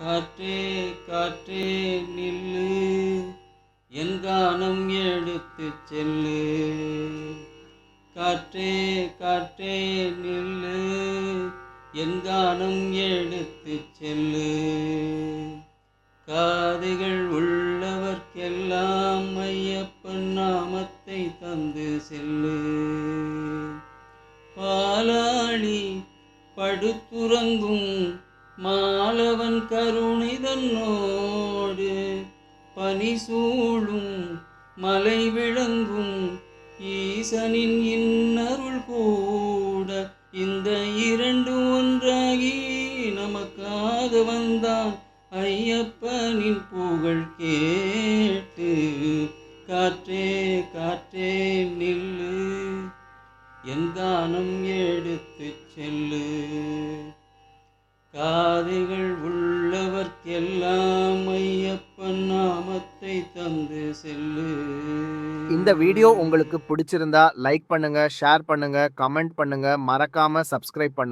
காற்றே காற்றே நில்லு. என் கானம் எடுத்து செல்லு. காற்றே காற்றே நில்லு. என் கானம் எடுத்து செல்லு. காதுகள் உள்ளவர்க்கெல்லாம் ஐயப்பன் நாமத்தை தந்து செல்லு. பாலாளி படுத்துறங்கும் மாலவன் கருணிதன்னோடு பனி சூழும் மலை விளங்கும் ஈசனின் இன்னருள் கூட இந்த இரண்டு ஒன்றாகி நமக்காக வந்தான் ஐயப்பனின் புகழ் கேட்டு. காற்றே காற்றே நில்லு. என் கானம் எடுத்து செல்லு. காதுகள் உள்ளவர்க்கெல்லாம் ஐயப்பன் நாமத்தை தந்து செல்லு. இந்த வீடியோ உங்களுக்கு பிடிச்சிருந்தா லைக் பண்ணுங்க ஷேர் பண்ணுங்க கமெண்ட் பண்ணுங்க. மறக்காம சப்ஸ்கிரைப் பண்ணுங்க.